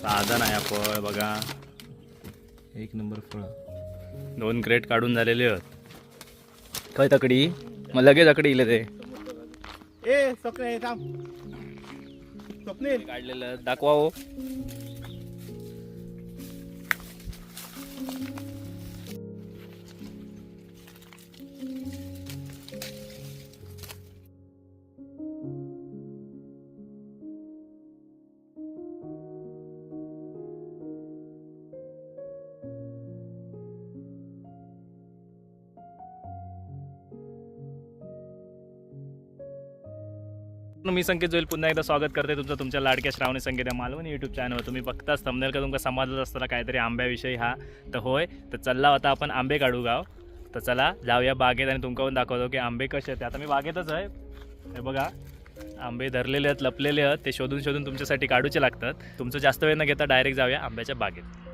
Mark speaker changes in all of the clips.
Speaker 1: साधा नाही हा फळ बघा. एक नंबर फळ. दोन क्रेट काढून झालेले आहेत. काय तकडी. मग लगेच तकडी इले ते.
Speaker 2: ए स्वप्ने
Speaker 1: काढलेलं. दाखवा हो. मी संकेत जोईल पुन्हा एकदा स्वागत करते तुमचं तुमच्या लाडक्या श्रावणी संगीत या मालवणी यूट्यूब चॅनलवर तुम्ही बघताच थंबनेल का तुमका समाजात असताना काहीतरी आंब्याविषयी हा तर होय. तर चल्ला आता आपण आंबे काढू गाव. तर चला जाऊया बागेत आणि तुमका पण दाखवतो की आंबे कसे आहेत. आता मी बागेतच आहे. हे बघा आंबे धरलेले आहेत लपलेले आहेत. ते शोधून शोधून तुमच्यासाठी काढूचे लागतात. तुमचं जास्त वेळ न घेता डायरेक्ट जाऊया आंब्याच्या बागेत.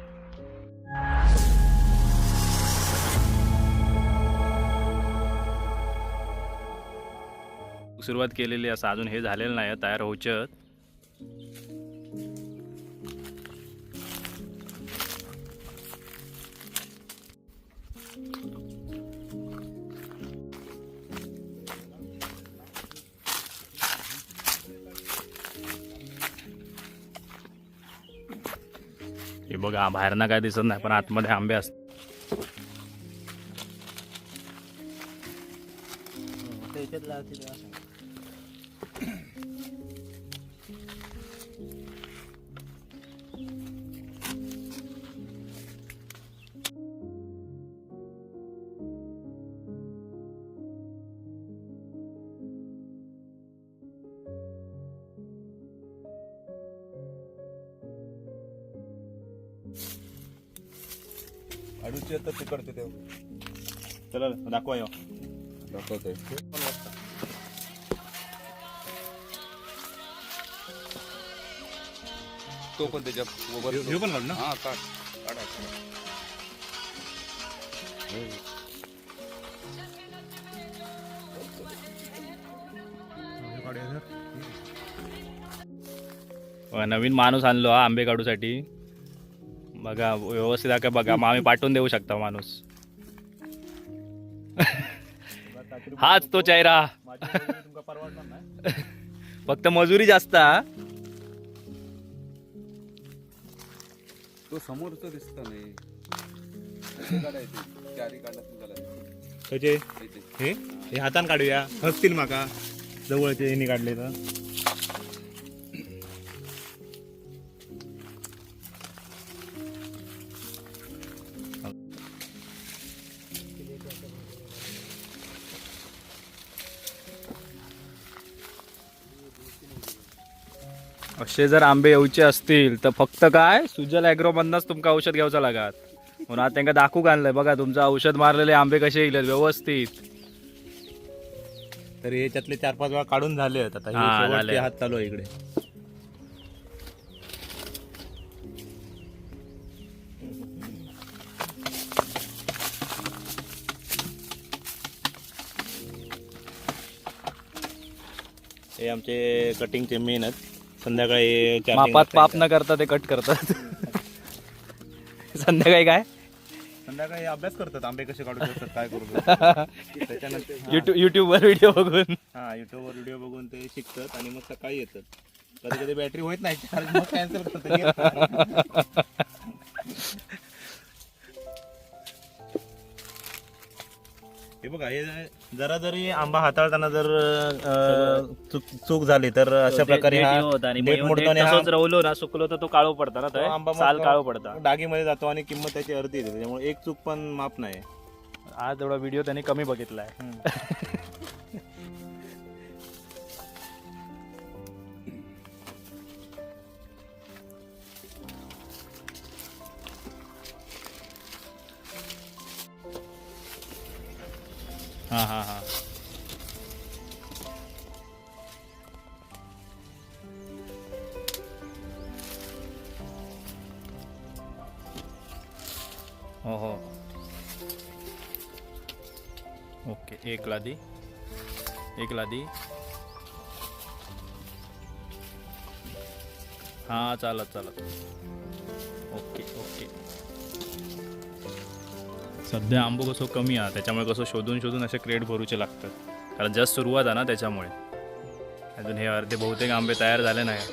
Speaker 1: सुरुवात केलेली असं अजून हे झालेलं नाही तयार होऊचत हे बघा बाहेरनं काय दिसत नाही पण आतमध्ये आंबे असतात.
Speaker 2: हो, त्याच्यात लावते
Speaker 3: अडूची तर तिकडते तेव्हा.
Speaker 1: चला दाखवा यो
Speaker 3: दाखवतोय. तो पण त्याच्या वर
Speaker 1: ह्यो पण काढ ना?
Speaker 3: हा काढ. काढा काढा.
Speaker 1: बघा, नवीन माणूस आणलो हा आंबे काढूसाठी बघा व्यवस्थित आहे का बघा मग आम्ही पाठवून देऊ शकता माणूस. हाच तो चेहरा. फक्त मजुरी जास्त हा.
Speaker 3: तो समोरच दिसत नाही.
Speaker 2: हे? हे हातान काढूया. हसतील माका. जवळचे यांनी काढले तर.
Speaker 1: असे जर आंबे येऊचे असतील तर फक्त काय? सुजल ॲग्रो मधनच तुमका औषध घ्यावचं लागत म्हणून आता त्यांना दाखवूक आणलंय बघा तुमचं औषध मारलेले आंबे कसे येईल व्यवस्थित.
Speaker 2: तर याच्यातले चार पाच वेळा काढून झाले आहेत. आता हे
Speaker 1: हा,
Speaker 2: शेवटचे
Speaker 1: झाले.
Speaker 2: हात चालू आहे इकडे. हे आमचे कटिंगचे मेन आहेत. संध्याकाळी
Speaker 1: मापात पाप. न करता ते कट करतात. संध्याकाळी काय?
Speaker 2: संध्याकाळी अभ्यास करतात आंबे कसे काढू शकतात काय करू. त्याच्यानंतर
Speaker 1: युट्यूब युट्यूबवर व्हिडिओ बघून.
Speaker 2: हा युट्यूबवर व्हिडिओ बघून ते शिकतात आणि मग सकाळी येतात. कधी कधी बॅटरी होत नाही चार्ज मग कॅन्सल करतात हे बघा हे जरा जरी आंबा हाताळताना जर अं, चूक चूक झाली तर अशा प्रकारे हा हा
Speaker 1: रवलो ना सुकलो तर तो काळो पडता ना
Speaker 2: तो आंबा
Speaker 1: तो
Speaker 2: मग
Speaker 1: साल काळो पडता.
Speaker 2: डागीमध्ये जातो आणि किंमत त्याची अर्धी येते त्यामुळे एक चूक पण माप नाही.
Speaker 1: आज एवढा व्हिडिओ त्यांनी कमी बघितलाय. हा हाँ हा। हो हो ओके एक लादी एक लादी हाँ चालत चालत। सध्या आंबो कसं कमी आहे त्याच्यामुळे कसं शोधून शोधून असे क्रेट भरूचे लागतात. कारण जस्ट सुरुवात आहे ना त्याच्यामुळे. अजून हे अर्धे बहुतेक आंबे तयार झाले नाही.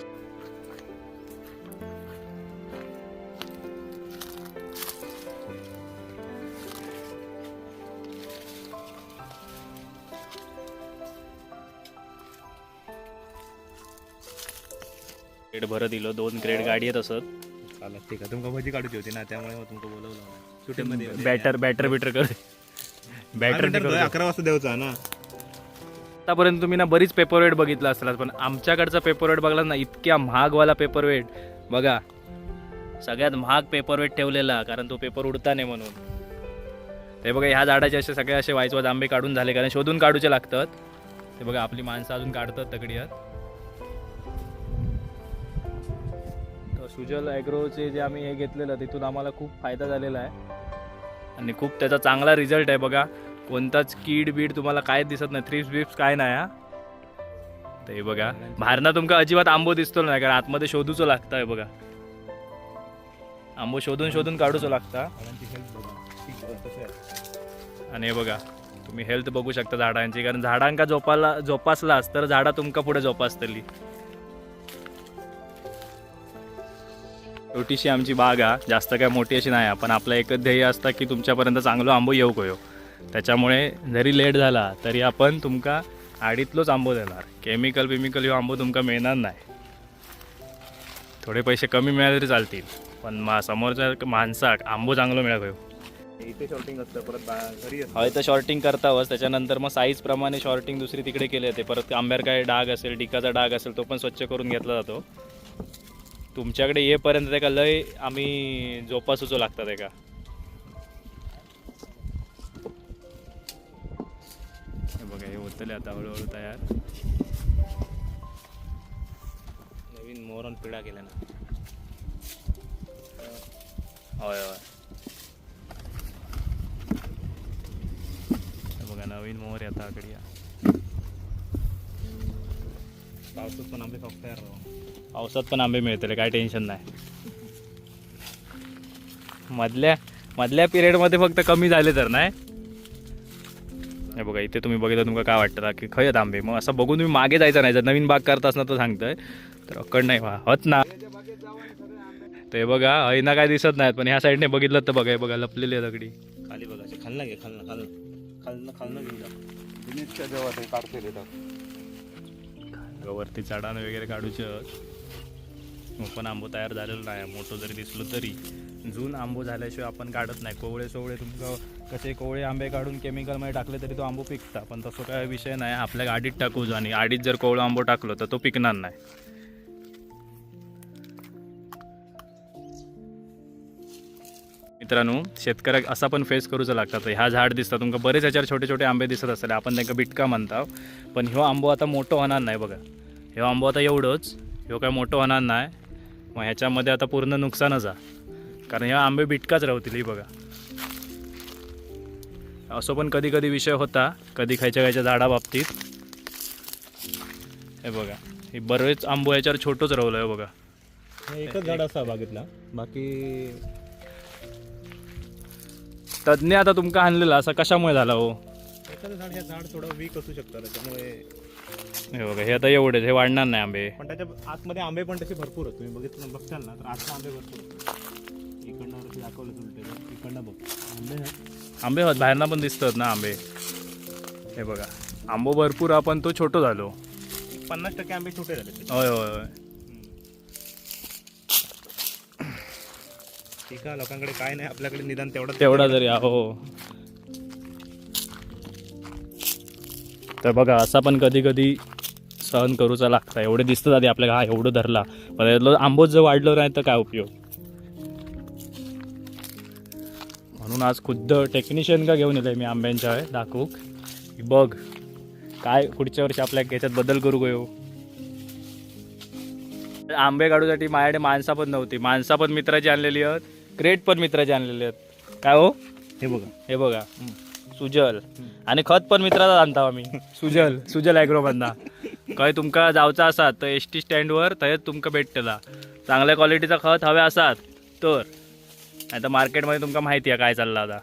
Speaker 1: क्रेट भरत दिलो दोन क्रेट गाडी येत असत
Speaker 2: चालत ठीक आहे. तुमका भजी काढूची होती ना त्यामुळे मग तुमका बोलवलं. सुट्टीमध्ये.
Speaker 1: बॅटर बॅटर बिटर कर बॅटर
Speaker 2: बेटर कर, अकरा वाजता देऊचा ना.
Speaker 1: आतापर्यंत तुम्ही ना बरीच पेपर वेट बघितला असतात पण आमच्याकडचा पेपर वेट बघला ना इतक्या महागवाला पेपर वेट बघा सगळ्यात महाग पेपर वेट ठेवलेला कारण तो पेपर उडता नाही म्हणून. ते बघा ह्या झाडाचे असे सगळे असे वाईचवाज आंबे काढून झाले कारण शोधून काढूचे लागतात. ते बघा आपली माणसं अजून काढतात तकडीयात सुजल ॲग्रोचे जे आम्ही हे घेतलेलं तिथून आम्हाला खूप फायदा झालेला आहे. आणि खूप त्याचा चांगला रिझल्ट आहे बघा. कोणताच कीड बीड तुम्हाला काय दिसत नाही. थ्रिप्स बिप्स काय नाही हा? ते बघा. बाहेरनं तुमका अजिबात आंबो दिसतो नाही कारण आतमध्ये शोधूच लागतं आहे बघा. आंबो शोधून शोधून काढूच लागता. आणि हे बघा तुम्ही हेल्थ बघू शकता झाडांची कारण झाडांका जोपाला जोपासलास तर झाडा तुमका पुढे जोपासतली. छोटीशी आमची बाग आहे जास्त काय मोठी अशी नाही पण आपलं एकच ध्येय असतं की तुमच्यापर्यंत चांगलो आंबो येऊ कयो. त्याच्यामुळे जरी लेट झाला तरी आपण तुमका आडीतलोच आंबो देणार. केमिकल बिमिकल ह्यो आंबो तुमका मिळणार नाही. थोडे पैसे कमी मिळाले तरी चालतील. पण मा समोरच्या माणसाक आंबो चांगलो मिळाव
Speaker 2: इथे शॉर्टिंग असतं परत घरी
Speaker 1: हवे तर शॉर्टिंग करतावच त्याच्यानंतर मग साईज प्रमाणे शॉर्टिंग दुसरी तिकडे केली जाते. परत आंब्यावर काय डाग असेल डिकाचा डाग असेल तो पण स्वच्छ करून घेतला जातो. तुमच्याकडे येईपर्यंत त्याका लय आम्ही जोपासूचो लागतात एका बघा हे होतले आता हळूहळू तयार. नवीन मोरण पिढा केला ना. होय होय. बघा नवीन मोहर येता आकडे
Speaker 2: पावसात पण आंबे फक्त
Speaker 1: पावसात पण आंबे मिळतले काय टेन्शन नाही. मधल्या मधल्या पिरियडमध्ये फक्त कमी झाले तर नाही? हे बघा इथे तुम्ही बघितलं तुमका काय वाटतं की खयत आंबे? मग असं बघून तुम्ही मागे जायचं नाही जर नवीन बाग करत असणार तर सांगतोय. तर अक्कड नाही व्हा होत ना. ते बघा हैना काय दिसत नाहीत पण ह्या साईडने बघितलं तर बघा हे बघा लपलेली आहे दगडी.
Speaker 2: खाली बघा खालना घे खालना खालना खालनं खालनं घेऊन जा.
Speaker 3: दिनेशच्या
Speaker 1: वरती चढानं वगैरे काढूचं. पण आंबो तयार झालेलो नाही. मोठं जरी दिसलो तरी. जून आंबो झाल्याशिवाय आपण काढत नाही. कोवळे सोवळे तुमचं कसे कोवळे आंबे काढून केमिकलमध्ये टाकले तरी तो आंबो पिकता. पण तसं काय विषय नाही. आपल्या गाडीत टाकू आणि आडीत जर कोवळं आंबो टाकलो तर तो पिकणार नाही. मित्रांनो शेतकऱ्याक असा पण फेस करूचा लागतात. ह्या झाड दिसतात. तुमका बरेच ह्याच्यावर छोटे छोटे आंबे दिसत असतात आपण त्यांना बिटका म्हणता. पण ह्यो आंबो आता मोठं होणार नाही बघा. ह्यो आंबो आता एवढंच. ह्यो काय मोठं होणार नाही. मग ह्याच्यामध्ये आता पूर्ण नुकसानच आहे कारण ह्या आंबे बिटकाच राहतील ही बघा. असं पण कधी कधी विषय होता. कधी खायच्या खायच्या झाडा बाबतीत हे बघा. हे बरेच आंबो याच्यावर छोटंच राहिलं आहे बघा.
Speaker 2: हे एकच झाड असा बागेतला. बाकी
Speaker 1: तज्ञ आता तुमका आणलेला असा कशामुळे झाला हो?
Speaker 2: एखादं झाड हे झाड थोडं वीक असू शकतं त्याच्यामुळे
Speaker 1: हे बघा हे आता एवढेच हे वाढणार नाही आंबे.
Speaker 2: पण त्याच्या आतमध्ये आंबे पण तसे भरपूर आहेत. तुम्ही बघितलं बघताल ना तर आतमध्ये आंबे भरपूर आहेत. इकडनं वरती दाखवलं तर इकडनं बघ. आंबे आहेत.
Speaker 1: आंबे होत बाहेरनं पण दिसतात ना आंबे. हे बघा आंबो भरपूर आपण तो छोटो झालो.
Speaker 2: पन्नास टक्के आंबे छोटे झाले.
Speaker 1: होय होय होय.
Speaker 2: ठीक आहे लोकांकडे काय नाही आपल्याकडे निदान तेवढं
Speaker 1: तेवढा जरी हो तर बघा असा पण कधी कधी सहन करूचा लागता एवढे दिसतात आधी आपल्याला हा एवढं धरला. पण यातलं आंबोच जर वाढलं नाही तर काय उपयोग? म्हणून आज खुद्द टेक्निशियन का घेऊन येतोय मी आंब्यांच्या दाखवूक की बघ काय पुढच्या वर्षी आपल्या याच्यात बदल करू गयो. आंबे काढूसाठी माझ्याकडे माणसा पण नव्हती. माणसा पण मित्राची आणलेली आहेत. क्रेट पण मित्राची आणलेली आहेत. काय हो?
Speaker 2: हे बघा.
Speaker 1: हे बघा. सुजल. आणि खत पण मित्राचा आणता आम्ही. सुजल. सुजल ॲग्रोमधना काय तुमका जावचा असात तर एस टी स्टँडवर थंय तुमका भेटतला. चांगल्या क्वालिटीचा खत हवे असात तर. नाही तर मार्केटमध्ये तुमका माहिती आहे काय चालला आता.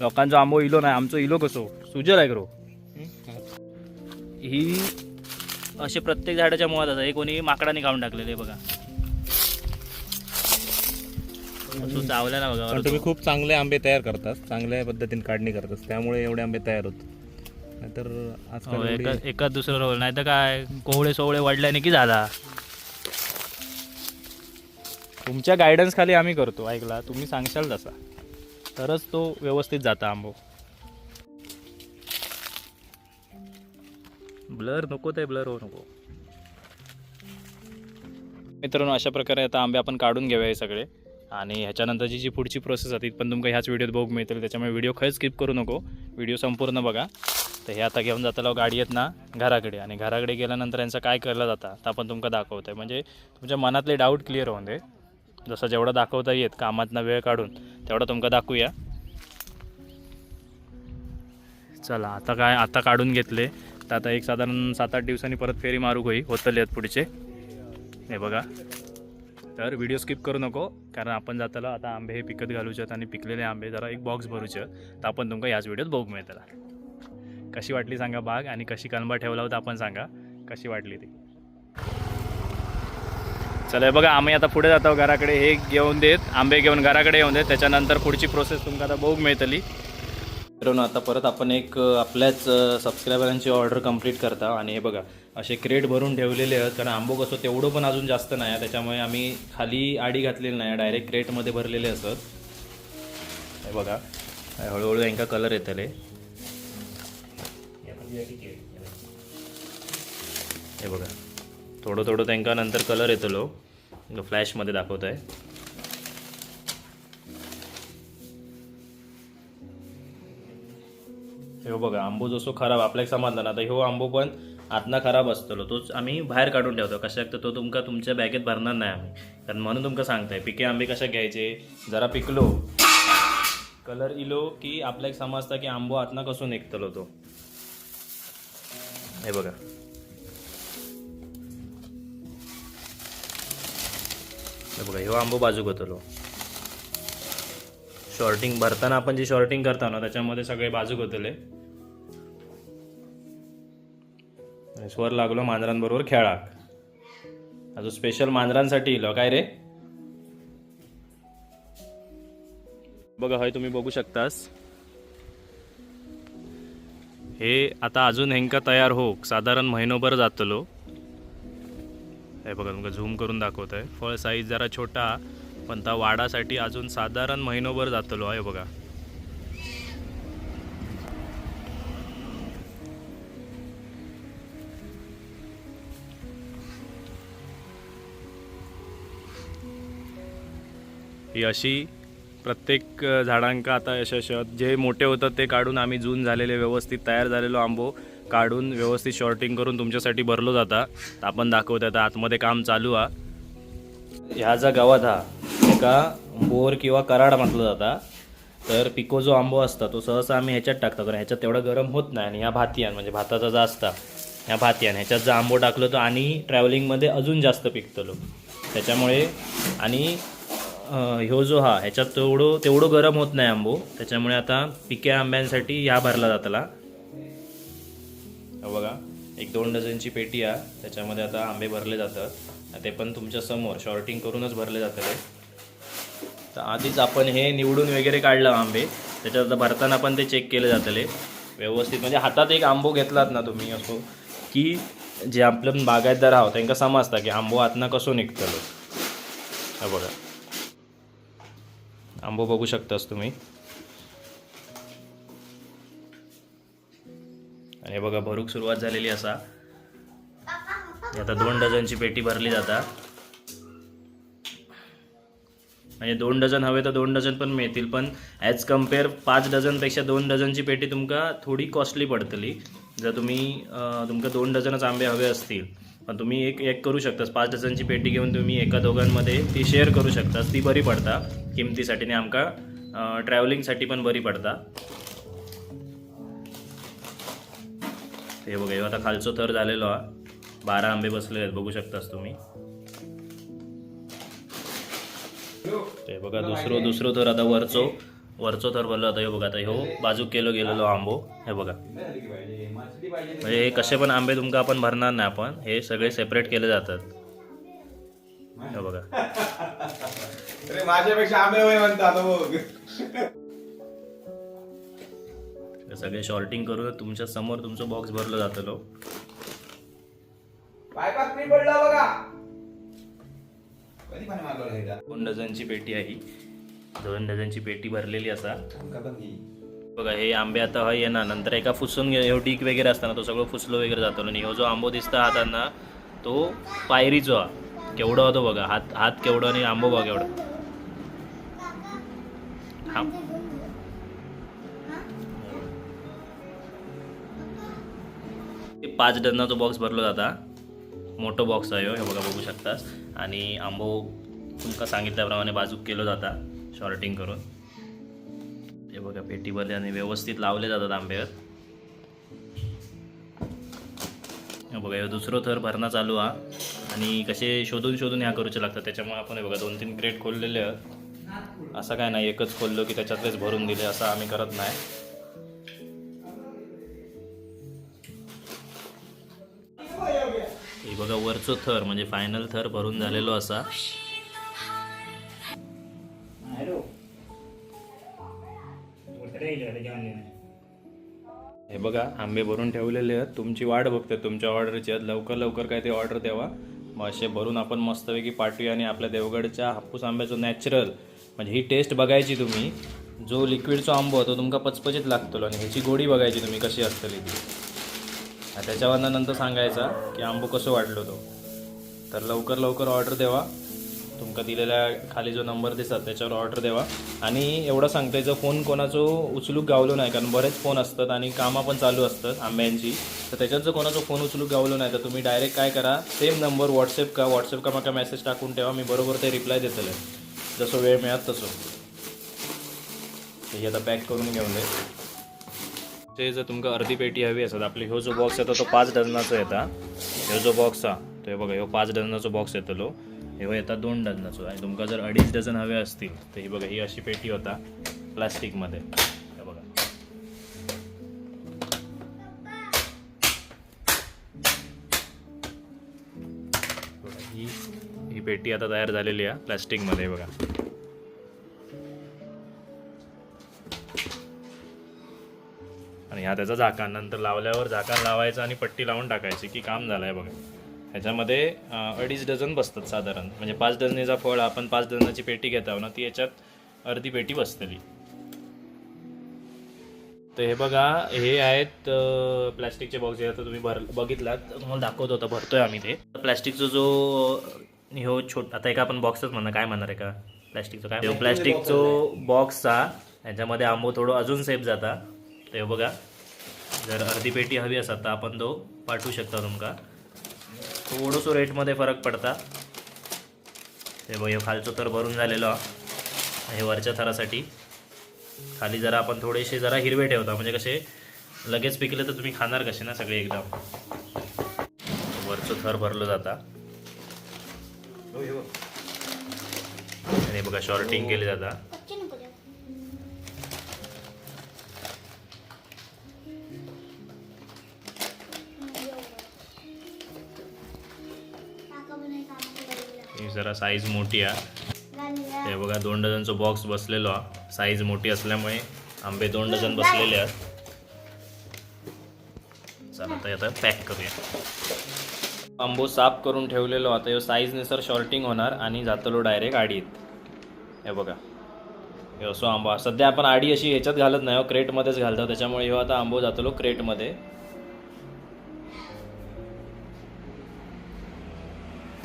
Speaker 1: लोकांचो आंबो इलो नाही आमचो इलो कसो? सुजल ॲग्रो. ही असे प्रत्येक झाडाच्या मुळात असतात हे कोणी माकडाने खाऊन टाकलेले बघा. असं चावलं ना बघा
Speaker 2: पण तुम्ही खूप चांगले आंबे तयार करतात चांगल्या पद्धतीने काढणी करतात त्यामुळे एवढे आंबे तयार होत नाहीतर
Speaker 1: हो,
Speaker 2: आजकाल एवढी-
Speaker 1: एका एकाच दुसरं रोल नाही तर काय कोवळे सोवळे वाढल्याने की झाला. तुमच्या गायडन्स खाली आम्ही करतो ऐकला तुम्ही सांगशाल तसा. तरच तो व्यवस्थित जाता आंबो. ब्लर नको ते ब्लर होऊ नको. मित्रांनो अशा प्रकारे आता आंबे आपण काढून घेऊया हे सगळे. आणि ह्याच्यानंतरची जी पुढची प्रोसेस आहे ती पण तुमका ह्याच व्हिडिओत बघू मिळतील त्याच्यामुळे व्हिडिओ खरंच स्किप करू नको. व्हिडिओ संपूर्ण बघा. तर हे आता घेऊन जाताला गाडी येत ना घराकडे. आणि घराकडे गेल्यानंतर यांचं काय केलं जातं तर आपण तुमका दाखवत आहे म्हणजे तुमच्या मनातले डाऊट क्लिअर होऊन दे. जसं जेवढं दाखवता येत कामातनं वेळ काढून तेवढं तुमका दाखवूया. चला आता काय आता काढून घेतले. तर आता एक साधारण सात आठ दिवसांनी परत फेरी मारू होई होतले आहेत पुढचे. हे बघा. तर व्हिडिओ स्किप करू नको कारण आपण जाताला आता आंबे हे पिकत घालूचे आहेत आणि पिकलेले आंबे जरा एक बॉक्स भरूचे आहेत. तर आपण तुमका याच व्हिडिओत बघू मिळतला. कशी वाटली सांगा बाग आणि कशी कलमा ठेवला होता आपण सांगा कशी वाटली ती? चला बघा आम्ही आता पुढे जातो घराकडे हे घेऊन देत आंबे घेऊन घराकडे येऊन देत. त्याच्यानंतर पुढची प्रोसेस तुमका आता बघू मिळतली. मित्रांनो आता परत आपण एक आपल्याच सबस्क्रायबरांची ऑर्डर कंप्लीट करता आणि हे बघा असे क्रेट भरून ठेवलेले आहेत. कारण आंबो कसं तेवढं पण अजून जास्त नाही आहे. त्याच्यामुळे आम्ही खाली आडी घातलेली नाही डायरेक्ट क्रेटमध्ये भरलेले असत. हे बघा हळूहळू यांका कलर येतले हे बघा थोडं थोडं त्यांका नंतर कलर येतलो फ्लॅशमध्ये दाखवत आहे हे बघा आंबो जसो खराब आपल्याक समजला ना आता ह्यो आंबो पण आतना खराब असतलो. तोच आम्ही बाहेर काढून ठेवतो. कशाक तर तो तुमका तुमच्या बॅगेत भरणार नाही आम्ही. कारण म्हणून तुमका सांगताय पिके आंबे कशा घ्यायचे? जरा पिकलो. कलर इलो की आपल्याक समजता की आंबो आतना कसो निघतलो तो. हे बघा. हे बघा ह्यो आंबो बाजूक होतलो शॉर्टिंग भरताना आपण जे शॉर्टिंग करता ना त्याच्यामध्ये सगळे बाजूक होतले आणि स्वर लागलो मांजरांबरोबर खेळाक. अजून स्पेशल मांजरांसाठी इलो काय रे? बघा हय तुम्ही बघू शकतास. हे आता अजून हेंका तयार होक साधारण महिनोभर जातलो. हे बघा तुमका झूम करून दाखवत आहे फळ साईज जरा छोटा पण त्या वाडासाठी अजून साधारण महिनोभर जातलो आहे बघा. ही अशी प्रत्येक झाडांका आता यश जे मोठे होतात ते काढून आम्ही जून झालेले व्यवस्थित तयार झालेलो आंबो काढून व्यवस्थित शॉर्टिंग करून तुमच्यासाठी भरलो जाता. आपण दाखवत आता आतमध्ये काम चालू हा. ह्या जा गावात हा एका बोर किंवा कराड म्हटलं जाता. तर पिको जो आंबो असता तो सहसा आम्ही ह्याच्यात टाकतो कारण ह्याच्यात तेवढा गरम होत नाही आणि ह्या भातियान म्हणजे भाताचा जा असता ह्या भातियान ह्याच्यात जर आंबो टाकलो तर आणि ट्रॅव्हलिंगमध्ये अजून जास्त पिकतलो त्याच्यामुळे आणि ह्यो जो हा ह्याच्यात तेवढं तेवढं गरम होत नाही आंबो. त्याच्यामुळे आता पिक्या आंब्यांसाठी ह्या भरला जातला. बघा एक दोन डझनची पेटी हा त्याच्यामध्ये आता आंबे भरले जातात. ते पण तुमच्यासमोर शॉर्टिंग करूनच भरले जातले तर आधीच आपण हे निवडून वगैरे काढलं आंबे. त्याच्यात आता भरताना पण ते चेक केले जातले. व्यवस्थित म्हणजे हातात एक आंबो घेतलात ना तुम्ही असो की जे आपलं बागायतदार आहोत त्यांना समजता की आंबो आतना कसो निघतलो. हा बघा. आंबो बघू शकतास तुम्ही. आणि बघा भरूक सुरुवात झालेली असा. आता दोन डझनची पेटी भरली जाता. म्हणजे दोन डझन हवे तर दोन डझन पण मिळतील पण ॲज कंपेअर पाच डझनपेक्षा दोन डझनची पेटी तुमका थोडी कॉस्टली पडतली. जर तुम्ही तुमका दोन डझनच आंबे हवे असतील पण तुम्ही एक एक करू शकतास. पाच डझनची पेटी घेऊन तुम्ही एका दोघांमध्ये ती शेअर करू शकतास. ती बरी पडता. किमतीसाठी आणि आमका ट्रॅव्हलिंगसाठी पण बरी पडता. ते बघा हे आता खालचो थर झालेलो हा. बारा आंबे बसले आहेत बघू शकतास तुम्ही. ते बघा दुसरो दुसरो थर आता वरचो. वरचो थर भरलो आता हे बघा आता ह्यो बाजूक केलो गेलेलो आंबो हे बघा. म्हणजे हे कसे पण आंबे तुमका आपण भरणार नाही आपण हे सगळे सेपरेट केले जातात. हे बघा.
Speaker 3: माझ्यापेक्षा आंबे
Speaker 1: हे. सगळे शॉर्टिंग करून तुमच्यासमोर तुमचं बॉक्स भरलं जातलो दोन डझनची पेटी आहे ही. दोन डझनची पेटी भरलेली असा. बघा हे आंबे आता हय येणार. नंतर एका फुसून ह्यो डीक वगैरे असताना तो सगळं फुसलो वगैरे जातो. आणि ह्यो जो आंबो दिसता हातांना तो पायरीचो हा केवढा होतो बघा. हात हात केवढं आणि आंबो बघा केवढा. हा. हे पाच डझनाचो बॉक्स भरलो जाता. मोठो बॉक्स आहे ह्यो, हे बघा बघू शकतास. आणि आंबो तुमका सांगितल्याप्रमाणे बाजूक केलो जाता. शॉर्टिंग करून. हे बघा पेटीमध्ये आणि व्यवस्थित लावले जातात आंब्यावर बघा हे दुसरं थर भरणा चालू हा. आणि कसे शोधून शोधून ह्या करूचे लागतात. त्याच्यामुळे आपण हे बघा दोन तीन ग्रेड खोललेले आहेत. असं काय नाही एकच खोललो की त्याच्यातलेच भरून दिले असं आम्ही करत नाही. हे बघा वरचो थर म्हणजे फायनल थर भरून झालेलो असा. हे बघा आंबे भरून ठेवलेले आहेत. तुमची वाट बघते तुमच्या ऑर्डरची आहेत. लवकर लवकर काय ते ऑर्डर द्यावा. मग असे भरून आपण मस्तपैकी पाठवूया आणि आपल्या देवगडच्या हापूस आंब्याचं नॅचरल म्हणजे ही टेस्ट बघायची तुम्ही. जो लिक्विडचो आंबो तो तुमका पचपचीत लागतो आणि ह्याची गोडी बघायची तुम्ही कशी असतली ती. आणि त्याच्यावरनं नंतर सांगायचा की आंबो कसं वाटलो तो. तर लवकर लवकर ऑर्डर द्यावा. तुमका दिलेल्या खाली जो नंबर दिसतात त्याच्यावर ऑर्डर द्यावा आणि एवढं सांगता जर फोन कोणाचो उचलूक गावलो नाही कारण बरेच फोन असतात आणि कामं पण चालू असतात आंब्यांची. तर त्याच्यात जर कोणाचा फोन उचलूक गावलो नाही तर तुम्ही डायरेक्ट काय करा सेम नंबर व्हॉट्सअप का व्हॉट्सअप का माका मेसेज टाकून ठेवा मी बरोबर ते रिप्लाय देतले. जसं वेळ मिळत तसं. हे आता पॅक करून घेऊन दे. ते जर तुमका अर्धी पेटी हवी असत आपली ह्यो जो बॉक्स येतो तो पाच डझनाचो येता. ह्यो जो बॉक्स हा तो बघा ह्यो पाच डझनाचो बॉक्स येतलो. ह्यो येतात दोन डझनाचो आणि तुमका जर अडीच डझन हवे असतील तर ही बघा ही अशी पेटी होता प्लास्टिकमध्ये. हे बघा. ही ही पेटी आता तयार झालेली आहे प्लास्टिकमध्ये बघा. आणि ह्या त्याचा झाकण नंतर लावल्यावर झाकण लावायचं आणि पट्टी लावून टाकायची की काम झालं आहे बघा. ह्याच्यामध्ये अडीच डझन बसतात साधारण. म्हणजे पाच डझनीचा फळ आपण पाच डझनाची पेटी घेत आहो ना ती याच्यात अर्धी पेटी बसतली. तर हे बघा हे आहेत प्लॅस्टिकचे बॉक्स आता तुम्ही भर बघितलात. तुम्हाला दाखवत होता भरतोय आम्ही ते. प्लॅस्टिकचा जो ह्यो छोट आता एका आपण बॉक्सच म्हणणार काय म्हणणार आहे का प्लॅस्टिकचं काय? प्लॅस्टिकचो बॉक्सचा ह्याच्यामध्ये आंबो थोडं अजून सेफ जाता. ते बघा जर अर्धी पेटी हवी असत तर आपण तो पाठवू शकता तुमका. थोडंसं रेटमध्ये फरक पडता. हे बघ हे खालचं तर भरून झालेलो. हा. हे वरच्या थरासाठी. खाली जरा आपण थोडेसे जरा हिरवे ठेवता. म्हणजे कसे लगेच पिकले तर तुम्ही खाणार कसे ना सगळे एकदम. वरचं थर भरलं जाता. आणि बघा शॉर्टिंग केली जाता. जरा साईज मोठी आहे. हे बघा दोन डझनचा बॉक्स बसलेलो हा साईज मोठी असल्यामुळे आंबे दोन डझन बसलेले आहेत. चला आता आता पॅक करूया. आंबो साफ करून ठेवलेलो आता ह्यो साईजनुसार शॉर्टिंग होणार आणि जातलो डायरेक्ट आडीत. हे बघा. हे असो आंबा. सध्या आपण आडी अशी ह्याच्यात घालत नाही हो क्रेटमध्येच घालतो. त्याच्यामुळे ह्यो आता आंबो जातलो क्रेटमध्ये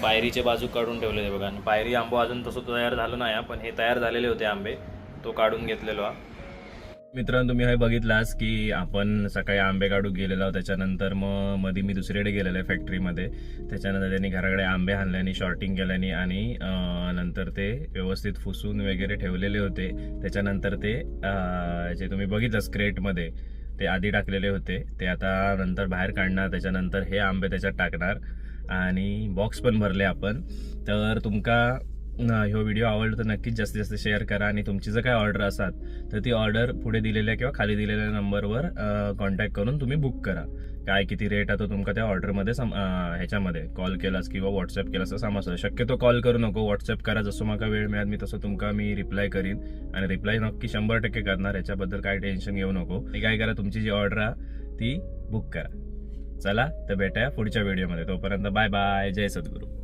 Speaker 1: पायरीचे बाजू काढून ठेवलेले बघा. आणि पायरी आंबो अजून तसं तयार झालं नाही पण हे तयार झालेले होते आंबे. तो काढून घेतलेलो मित्रांनो तुम्ही हे बघितलास की आपण सकाळी आंबे काढू गेलेलो त्याच्यानंतर मग मध्ये मी दुसरीकडे गेलेलो आहे फॅक्टरीमध्ये त्याच्यानंतर त्यांनी घराकडे आंबे आणल्याने शॉर्टिंग केल्याने आणि नंतर ते व्यवस्थित फुसून वगैरे ठेवलेले होते. त्याच्यानंतर ते जे तुम्ही बघितलं क्रेटमध्ये ते आधी टाकलेले होते. ते आता नंतर बाहेर काढणार. त्याच्यानंतर हे आंबे त्याच्यात टाकणार. आणि बॉक्स पण भरले आपण. तर तुमका ह्यो व्हिडिओ आवडला तर नक्कीच जास्तीत जास्त शेअर करा आणि तुमची जर काय ऑर्डर असाल तर ती ऑर्डर पुढे दिलेल्या किंवा खाली दिलेल्या नंबरवर कॉन्टॅक्ट करून तुम्ही बुक करा. काय किती रेट आहे तो तुमका त्या ऑर्डरमध्ये सम ह्याच्यामध्ये कॉल केलास किंवा व्हॉट्सअप केलास असं समजतं शक्यतो कॉल करू नको. व्हॉट्सअप करा. जसं माका वेळ मिळाल मी तसं तुमका मी रिप्लाय करीन. आणि रिप्लाय नक्की शंभर टक्के करणार. याच्याबद्दल काय टेन्शन घेऊ नको. काय करा तुमची जी ऑर्डर आहे ती बुक करा. चला तर भेटूया पुढच्या व्हिडिओमध्ये तोपर्यंत बाय बाय जय सद्गुरू.